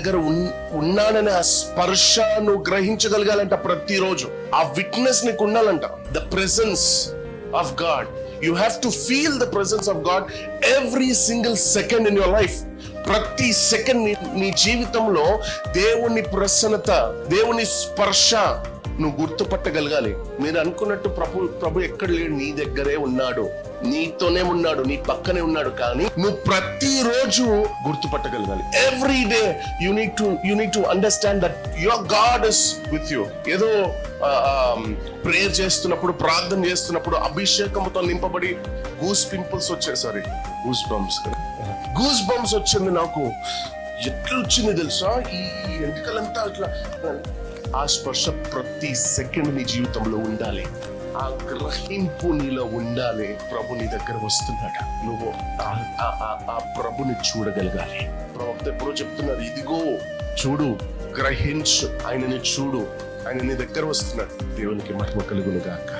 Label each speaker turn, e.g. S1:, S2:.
S1: దగ్గర ఉన్నానని ఆ స్పర్శ నువ్వు గ్రహించగలగాలంట ప్రతిరోజు. ఆ విట్నెస్ నీకు ఉండాలంట. The presence of God you have to feel the presence of God every single second in your life ప్రతి సెకండ్ నీ నీ జీవితంలో దేవుని ప్రసన్నత దేవుని స్పర్శ నువ్వు గుర్తుపట్టగలగాలి. మీరు అనుకున్నట్టు ప్రభు ప్రభు ఎక్కడ లేడు? నీ దగ్గరే ఉన్నాడు. నీతోనే ఉన్నాడు. నీ పక్కనే ఉన్నాడు. కానీ నువ్వు ప్రతిరోజు గుర్తుపట్టగలగాలి. Every day you need to you need to understand that your God is with you ఏదో ప్రేయర్ చేస్తున్నప్పుడు ప్రార్థన చేస్తున్నప్పుడు అభిషేకంతో నింపబడి గూస్ పింపుల్స్ వచ్చాయి. Sorry goose bumps goose bumps వచ్చింది నాకు. ఎట్లా వచ్చింది తెలుసా? ఈ ఎంటికలంతా ఇట్లా ఆ స్పర్శ ప్రతి సెకండ్ నీ జీవితంలో ఉండాలి. ఆ గ్రహింపు నీలో ఉండాలి. ప్రభు నీ దగ్గర వస్తున్నాడు. నువ్వు ఆ- ఆ- ఆ- ఆ ప్రభుని చూడగలగాలి. ప్రవక్త ఎప్పుడో చెప్తున్నారు ఇదిగో చూడు గ్రహించు ఆయనని చూడు ఆయన నీ దగ్గర వస్తున్నాడు. దేవునికి మహిమ కలుగును గాక.